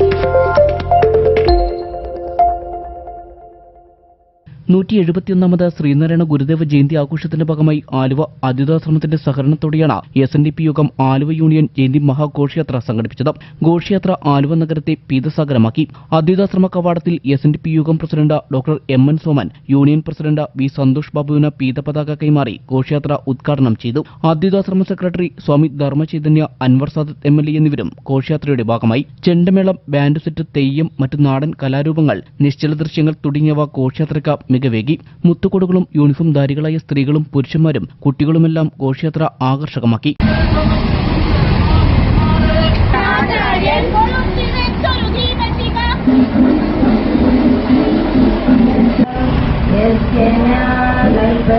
Música നൂറ്റി എഴുപത്തിയൊന്നാമത് ശ്രീനാരായണ ഗുരുദേവ ജയന്തി ആഘോഷത്തിന്റെ ഭാഗമായി ആലുവ അതിഥാശ്രമത്തിന്റെ സഹകരണത്തോടെയാണ് എസ് എൻ ഡി പി യോഗം ആലുവ യൂണിയൻ ജയന്തി മഹാഘോഷയാത്ര സംഘടിപ്പിച്ചത്. ഘോഷയാത്ര ആലുവ നഗരത്തെ പീതസാഗരമാക്കി. അതിഥാശ്രമ കവാടത്തിൽ എസ് എൻ ഡി പി യോഗം president doctor M N Soman union president V Santhosh ബാബുവിന് പീതപതാക കൈമാറി ഘോഷയാത്ര ഉദ്ഘാടനം ചെയ്തു. അതിഥാശ്രമ secretary Swami Dharmachaitanya Anwar Sadath M L A എന്നിവരും ഘോഷയാത്രയുടെ ഭാഗമായി. ചെണ്ടമേളം ബാൻഡ് സെറ്റ് തെയ്യം മറ്റു നാടൻ കലാരൂപങ്ങൾ നിശ്ചല ദൃശ്യങ്ങൾ തുടങ്ങിയവ ഘോഷയാത്രയ്ക്ക് മികവേകി. മുത്തുകൊടുകളും യൂണിഫോം ധാരികളായ സ്ത്രീകളും പുരുഷന്മാരും കുട്ടികളുമെല്ലാം ഘോഷയാത്ര ആകർഷകമാക്കി.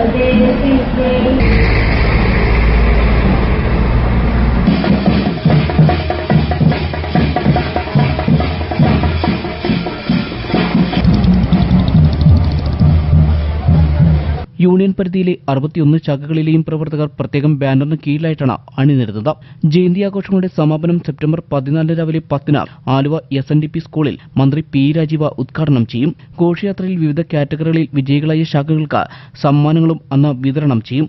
Nadal, യൂണിയൻ പരിധിയിലെ അറുപത്തിയൊന്ന് ശാഖകളിലെയും പ്രവർത്തകർ പ്രത്യേകം ബാനറിന് കീഴിലായിട്ടാണ് അണിനിരുന്നത്. ജയന്തി ആഘോഷങ്ങളുടെ സമാപനം സെപ്റ്റംബർ പതിനാലിന് രാവിലെ പത്തിന് Aluva S N D P സ്കൂളിൽ മന്ത്രി പി രാജീവ ഉദ്ഘാടനം ചെയ്യും. ഘോഷയാത്രയിൽ വിവിധ കാറ്റഗറികളിൽ വിജയികളായ ശാഖകൾക്ക് സമ്മാനങ്ങളും അന്ന് വിതരണം ചെയ്യും.